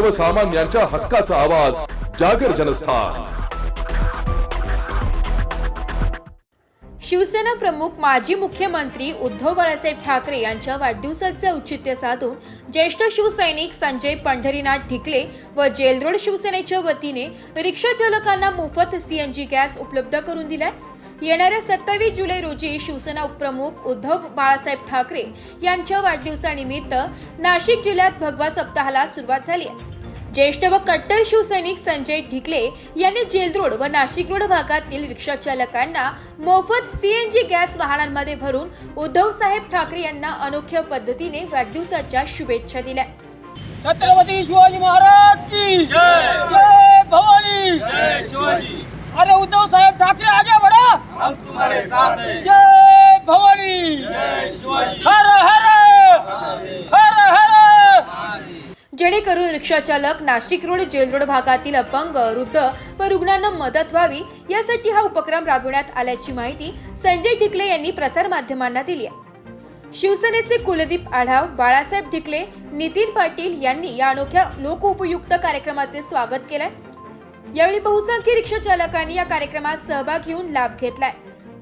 सर्वसामान्यांच्या हक्काचा आवाज जागर जनस्थान. शिवसेना प्रमुख माजी मुख्यमंत्री उद्धव बाळासाहेब ठाकरे यांच्या वाढदिवसाचे औचित्य साधून ज्येष्ठ शिवसैनिक संजय पंढरीनाथ ढिकले व जेलरोड शिवसेनेच्या वतीने रिक्षा चालकांना मोफत सीएनजी गॅस उपलब्ध करून दिलाय. येणाऱ्या सत्तावीस जुलै रोजी शिवसेना उपप्रमुख उद्धव बाळासाहेब ठाकरे यांच्या वाढदिवसानिमित्त नाशिक जिल्ह्यात भगवा सप्ताहाला सुरुवात झाली आहे. ज्येष्ठ व कट्टर शिवसैनिक संजय ढिकले यांनी जेलरोड व नाशिक रोड भागातील रिक्षा चालकांना मोफत सीएनजी गॅस वाहनांमध्ये भरून उद्धव साहेब ठाकरे यांना अनोख्या पद्धतीने वाढदिवसाच्या शुभेच्छा दिल्या. छत्रपती शिवाजी महाराज की जय भवानी अरे उद्धव साहेब ठाकरे आगे बढ़ा हम तुम्हारे साथ हैं जय भवानी जय शिवाजी हर हर हर हर जेणेकरून रिक्षाचालक नाशिक रोड जेल रोड भागातील अपंग वृद्ध व रुग्णांना मदत व्हावी यासाठी हा उपक्रम राबवण्यात आल्याची माहिती संजय ढिकले यांनी प्रसारमाध्यमांना दिली आहे. शिवसेनेचे कुलदीप आढाव बाळासाहेब ढिकले नितीन पाटील यांनी या अनोख्या लोकउपयुक्त कार्यक्रमाचे स्वागत केलंय. यावेळी बहुसंख्य रिक्षाचालकांनी या कार्यक्रमात सहभाग घेऊन लाभ घेतलाय.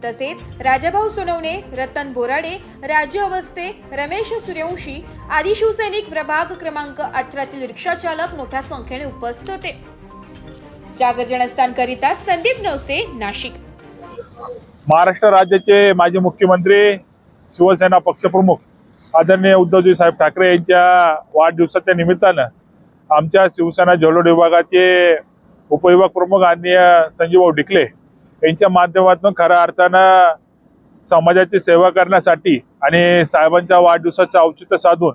तसेच राजाभाऊ सोनवणे रतन बोराडे राजू अवस्थे रमेश सूर्यवंशी आदी शिवसैनिक प्रभाग क्रमांक अठरातील रिक्षा चालक मोठ्या संख्येने उपस्थित होते. जागर जनस्थानकरिता संदीप नवसे नाशिक. महाराष्ट्र राज्याचे माजी मुख्यमंत्री शिवसेना पक्षप्रमुख आदरणीय उद्धवजी साहेब ठाकरे यांच्या वाढदिवसाच्या निमित्तानं आमच्या शिवसेना जलोड विभागाचे उपविभाग प्रमुख आदरणीय संजीवभाऊ डिकले यांच्या माध्यमातून खऱ्या अर्थानं समाजाची सेवा करण्यासाठी आणि साहेबांच्या वाढदिवसाचं औचित्य साधून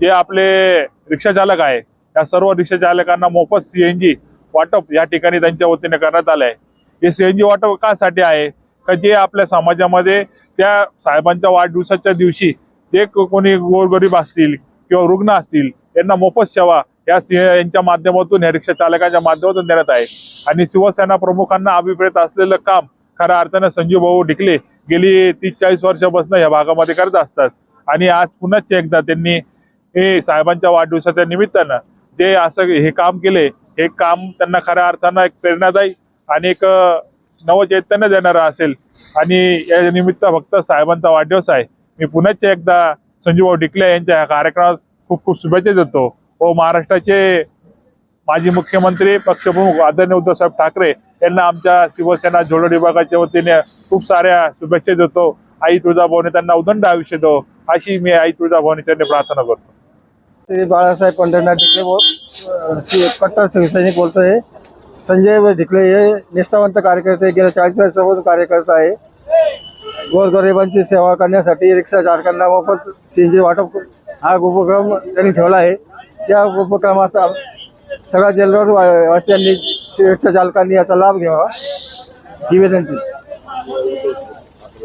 जे आपले रिक्षाचालक आहे या सर्व रिक्षाचालकांना मोफत सी एन जी वाटप या ठिकाणी त्यांच्या वतीने करण्यात आलं आहे. हे सी एन जी वाटप कासाठी आहे का जे आपल्या समाजामध्ये त्या साहेबांच्या वाढदिवसाच्या दिवशी जे कोणी गोरगरीब असतील किंवा रुग्ण असतील यांना मोफत सेवा या सिंह यांच्या माध्यमातून या रिक्षा चालकांच्या माध्यमातून देण्यात आहे. आणि शिवसेना प्रमुखांना अभिप्रेत असलेलं काम खऱ्या अर्थानं संजीव भाऊ डिकले गेली तीस चाळीस वर्षापासून या भागामध्ये करत असतात. आणि आज पुन्हा एकदा त्यांनी हे साहेबांच्या वाढदिवसाच्या निमित्तानं जे असं हे काम केले हे काम त्यांना खऱ्या अर्थानं एक प्रेरणादायी आणि एक नवचैतन्य देणारं असेल. आणि या निमित्त फक्त साहेबांचा वाढदिवस आहे. मी पुन्हा एकदा संजीवभाऊ डिकले यांच्या या कार्यक्रमात खूप खूप शुभेच्छा देतो. व महाराष्ट्राचे माजी मुख्यमंत्री पक्षप्रमुख आदरणीय उद्धवसाहेब ठाकरे यांना आमच्या शिवसेना जोडो विभागाच्या वतीने खूप साऱ्या शुभेच्छा देतो. आई तुळजाभवानी त्यांना उदंड आयुष्य दो अशी मी आई तुळजाभवानी त्यांनी प्रार्थना करतो. श्री बाळासाहेब पंढरनाथ ढिकले बोल कट्टर शिवसैनिक बोलतोय संजय ढिकले हे निष्ठावंत कार्यकर्ते गेल्या चाळीस वर्षापासून कार्यकर्ता आहे. गोरगरिबांची सेवा करण्यासाठी रिक्षा चालकांना मोफत सीएनजी वाटप हा उपक्रम त्यांनी ठेवला आहे. या उपक्रमाचा सगळ्या जेलरोड वाशियांनी वासियांनी रिक्षा चालकांनी याचा लाभ घ्यावा. ही विनंती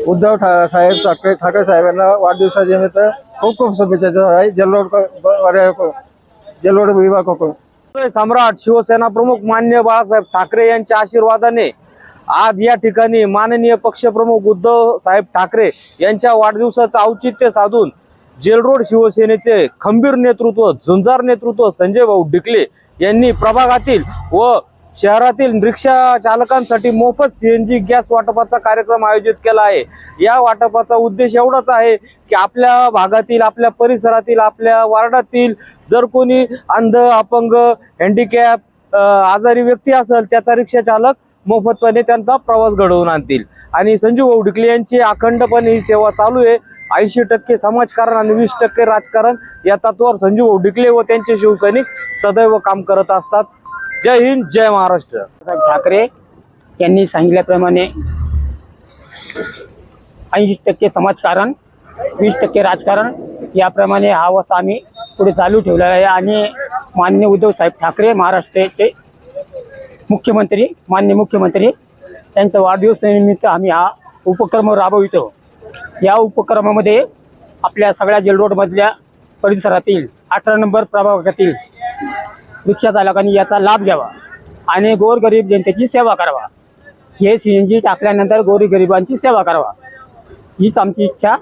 उद्धव ठा साहेब ठाकरे ठाकरे साहेबांना वाढदिवसाच्या निमित्त खूप खूप शुभेच्छा आहे जल्लोड जलरोड विभागाकडून सम्राट शिवसेना प्रमुख मान्य बाळासाहेब ठाकरे यांच्या आशीर्वादाने आज या ठिकाणी माननीय पक्षप्रमुख उद्धव साहेब ठाकरे यांच्या वाढदिवसाचं औचित्य साधून जेलरोड शिवसेनेचे खंबीर नेतृत्व झुंजार नेतृत्व संजय भाऊ डिकले यांनी प्रभागातील व शहरातील रिक्षा चालकांसाठी मोफत सीएनजी गॅस वाटपाचा कार्यक्रम आयोजित केला आहे. या वाटपाचा उद्देश एवढाच आहे की आपल्या भागातील आपल्या परिसरातील आपल्या वार्डातील जर कोणी अंध अपंग हँडिकॅप आजारी व्यक्ती असेल त्याचा रिक्षा चालक मोफतपणे त्यांचा प्रवास घडवून आणतील. आणि संजू भाऊ डिकले यांची अखंडपणे ही सेवा चालू आहे. ऐंशी टक्के समाजकारण आणि वीस टक्के राजकारण या तत्वावर संजीव भाऊ डिकले व त्यांचे शिवसैनिक सदैव काम करत असतात. जय हिंद जय महाराष्ट्र. साहेब ठाकरे यांनी सांगितल्याप्रमाणे ऐंशी टक्के समाजकारण वीस टक्के राजकारण याप्रमाणे हा वसा आम्ही पुढे चालू ठेवलेला आहे आणि मान्य उद्धव साहेब ठाकरे महाराष्ट्राचे मुख्यमंत्री मान्य मुख्यमंत्री त्यांचा वाढदिवसानिमित्त आम्ही हा उपक्रम राबवितो. या उपक्रमामध्ये आपल्या सगळ्या जेल रोडमधल्या परिसरातील अठरा नंबर प्रभागातील रिक्षा चालकांनी याचा लाभ घ्यावा आणि गोरगरीब जनतेची सेवा करावा. हे सी एन जी टाकल्यानंतर गोरगरिबांची सेवा करावा. हीच आमची इच्छा.